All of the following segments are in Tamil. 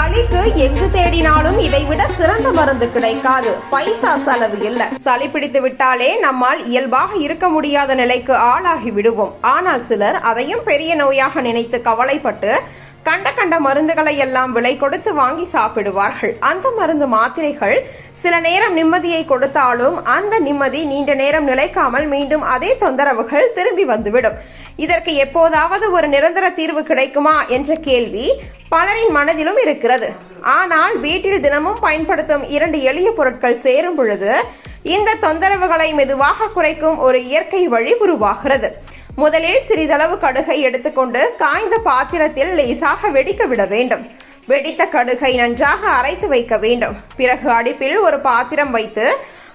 சளிக்கு எங்கு தேடினாலும் இதைவிட சிறந்த மருந்து கிடைக்காது. பைசா செலவு இல்ல. சளி பிடித்து விட்டாலே நம்மால் இயல்பாக இருக்க முடியாத நிலைக்கு ஆளாகி விடுவோம். ஆனால் சிலர் அதையும் பெரிய நோயாக நினைத்து கவலைப்பட்டு கண்ட கண்ட மருந்துகளை எல்லாம் விலை கொடுத்து வாங்கி சாப்பிடுவார்கள். அந்த மருந்து மாத்திரைகள் சில நேரம் நிம்மதியை கொடுத்தாலும் அந்த நிம்மதி நீண்ட நேரம் நிலைக்காமல் மீண்டும் அதே தொந்தரவுகள் திரும்பி வந்துவிடும். இதற்கு எப்போதாவது ஒரு நிரந்தர தீர்வு கிடைக்குமா என்ற கேள்வி பலரின் மனதிலும் இருக்கிறது. ஆனால் வீட்டில் தினமும் பயன்படுத்தும் இரண்டு எளிய பொருட்கள் சேரும் பொழுது இந்த தொந்தரவுகளை மெதுவாக குறைக்கும் ஒரு இயற்கை வழி உருவாகிறது. முதலில் சிறிதளவு கடுகை எடுத்துக்கொண்டு காய்ந்த பாத்திரத்தில் லேசாக வெடிக்க விட வேண்டும். வெடித்த கடுகை நன்றாக அரைத்து வைக்க வேண்டும். பிறகு அடுப்பில் ஒரு பாத்திரம் வைத்து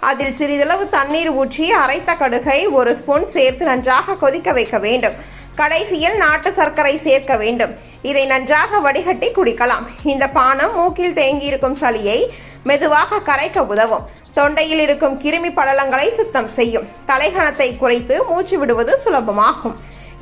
அதில் சிறிதளவு தண்ணீர் ஊற்றி அரைத்த கடுகை ஒரு ஸ்பூன் சேர்த்து நன்றாக கொதிக்க வைக்க வேண்டும். கடைசியில் நாட்டு சர்க்கரை சேர்க்க வேண்டும். இதை நன்றாக வடிகட்டி குடிக்கலாம். இந்த பானம் மூக்கில் தேங்கியிருக்கும் சளியை மெதுவாக கரைக்க உதவும். தொண்டையில் இருக்கும் கிருமி படலங்களை சுத்தம் செய்யும். தலைகணத்தை குறைத்து மூச்சு விடுவது சுலபமாகும்.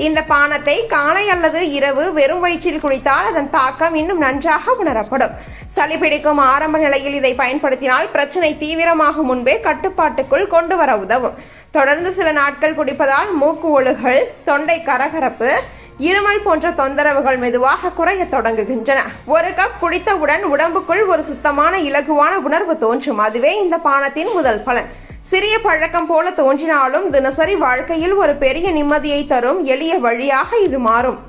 இந்த பானத்தை காலை அல்லது இரவு வெறும் வயிற்றில் குடித்தால் அதன் தாக்கம் இன்னும் நன்றாக உணரப்படும். சளி பிடிக்கும் ஆரம்ப நிலையில் இதை பயன்படுத்தினால் பிரச்சனை தீவிரமாகும் முன்பே கட்டுப்பாட்டுக்குள் கொண்டு வர உதவும். தொடர்ந்து சில நாட்கள் குடிப்பதால் மூக்கு ஒழுகல் தொண்டை கரகரப்பு இருமல் போன்ற தொந்தரவுகள் மெதுவாக குறைய தொடங்குகின்றன. ஒரு கப் குடித்தவுடன் உடம்புக்குள் ஒரு சுத்தமான இலகுவான உணர்வு தோன்றும். அதுவே இந்த பானத்தின் முதல் பலன். சிறிய பழக்கம் போல தோன்றினாலும் தினசரி வாழ்க்கையில் ஒரு பெரிய நிம்மதியை தரும் எளிய வழியாக இது மாறும்.